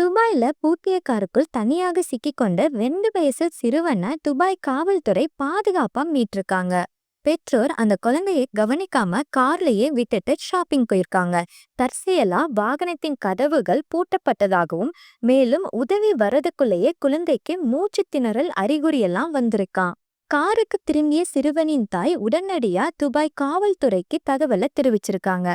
துபாய்ல பூட்டிய காருக்குள் தனியாக சிக்கிக்கொண்ட ரெண்டு வயசு சிறுவனை துபாய் காவல்துறை பாதுகாப்பா மீட்டிருக்காங்க. பெற்றோர் அந்த குழந்தையை கவனிக்காம கார்லயே விட்டுட்டு ஷாப்பிங் போயிருக்காங்க. தற்செயலா வாகனத்தின் கதவுகள் பூட்டப்பட்டதாகவும் மேலும் உதவி வரதுக்குள்ளேயே குழந்தைக்கு மூச்சு திணறல் அறிகுறியெல்லாம் வந்திருக்கான் காருக்கு திரும்பிய சிறுவனின் தாய் உடனடியா துபாய் காவல்துறைக்கு தகவலை தெரிவிச்சிருக்காங்க.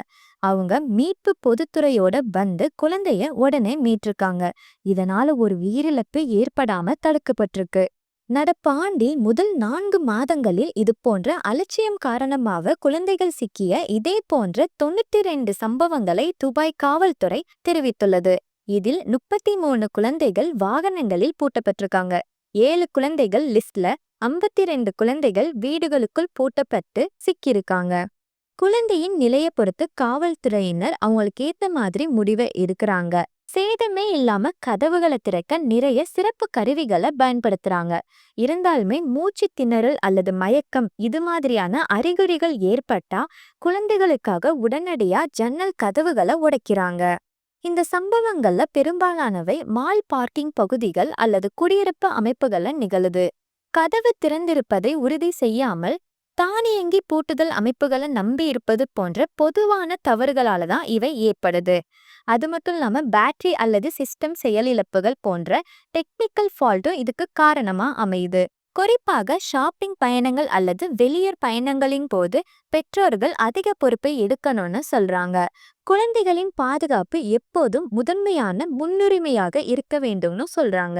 அவங்க மீட்பு பொதுத்துறையோட வந்து குழந்தைய உடனே மீட்டிருக்காங்க. இதனால ஒரு உயிரிழப்பு ஏற்படாம தடுக்கப்பட்டிருக்கு. நடப்பாண்டி முதல் நான்கு மாதங்களில் இது போன்ற அலட்சியம் காரணமாக குழந்தைகள் சிக்கிய இதே போன்ற தொண்ணூத்தி ரெண்டு சம்பவங்களை துபாய் காவல்துறை தெரிவித்துள்ளது. இதில் முப்பத்தி மூணு குழந்தைகள் வாகனங்களில் பூட்டப்பட்டிருக்காங்க. ஏழு குழந்தைகள் லிஸ்ட்ல ஐம்பத்தி ரெண்டு குழந்தைகள் வீடுகளுக்குள் பூட்டப்பட்டு சிக்கியிருக்காங்க. குழந்தையின் நிலையை பொறுத்து காவல்துறையினர் அவங்களுக்கு ஏத்த மாதிரி முடிவை எடுக்கிறாங்க. சேதமே இல்லாம கதவுகளை திறக்க நிறைய சிறப்பு கருவிகளை பயன்படுத்துறாங்க. இருந்தாலுமே மூச்சு திணறல் அல்லது மயக்கம் இது மாதிரியான அறிகுறிகள் ஏற்பட்டா குழந்தைகளுக்காக உடனடியா ஜன்னல் கதவுகளை உடைக்கிறாங்க. இந்த சம்பவங்கள்ல பெரும்பாலானவை மால் பார்க்கிங் பகுதிகள் அல்லது குடியிருப்பு அமைப்புகள்ல நிகழுது. கதவு திறந்திருப்பதை உறுதி செய்யாமல் தானியங்கி பூட்டுதல் அமைப்புகளை நம்பி இருப்பது போன்ற பொதுவான தவறுகளால தான் இவை ஏற்படுது. அது மட்டும் இல்லாம பேட்டரி அல்லது சிஸ்டம் செயலிழப்புகள் போன்ற டெக்னிக்கல் ஃபால்ட்டும் இதுக்கு காரணமா அமையுது. குறிப்பாக ஷாப்பிங் பயணங்கள் அல்லது வெளியூர் பயணங்களின் போது பெற்றோர்கள் அதிக பொறுப்பை எடுக்கணும்னு சொல்றாங்க. குழந்தைகளின் பாதுகாப்பு எப்போதும் முதன்மையான முன்னுரிமையாக இருக்க வேண்டும்னு சொல்றாங்க.